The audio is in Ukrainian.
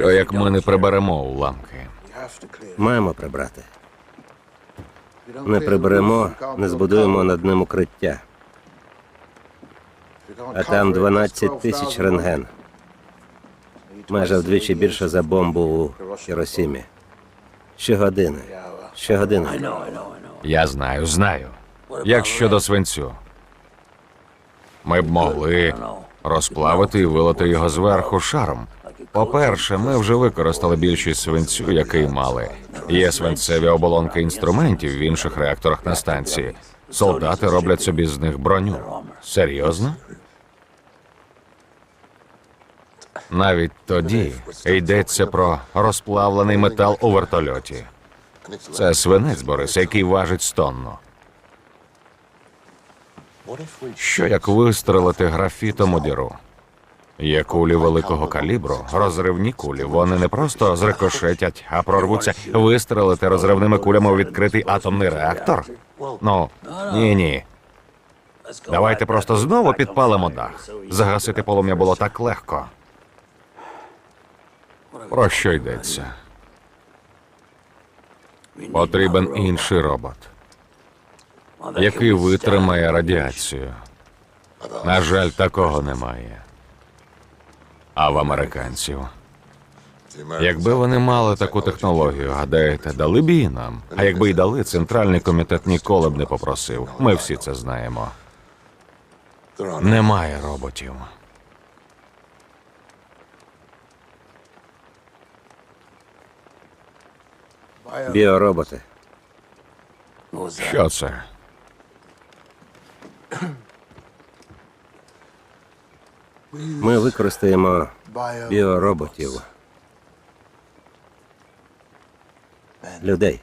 Що як ми не приберемо уламки? Маємо прибрати. Не приберемо, не збудуємо над ним укриття. А там 12 тисяч рентген. Майже вдвічі більше за бомбу у Хіросімі. Щогодини. Щогодини. Я знаю, знаю. Як щодо свинцю? Ми б могли розплавити і вилити його зверху шаром. По-перше, ми вже використали більшість свинцю, який мали. Є свинцеві оболонки інструментів в інших реакторах на станції. Солдати роблять собі з них броню. Серйозно? Навіть тоді йдеться про розплавлений метал у вертольоті. Це свинець, Борис, який важить стонну. Що як вистрелити графітом у діру? Є кулі великого калібру, розривні кулі. Вони не просто зрикошетять, а прорвуться вистрелити розривними кулями у відкритий атомний реактор. Ну ні, ні. Давайте просто знову підпалимо дах. Загасити полум'я було так легко. Про що йдеться? Потрібен інший робот, який витримає радіацію. На жаль, такого немає. А в американців. Якби вони мали таку технологію, гадаєте, дали б її нам. А якби й дали, центральний комітет ніколи б не попросив. Ми всі це знаємо. Немає роботів. Біороботи. Що це? Ми використаємо біороботів. Людей.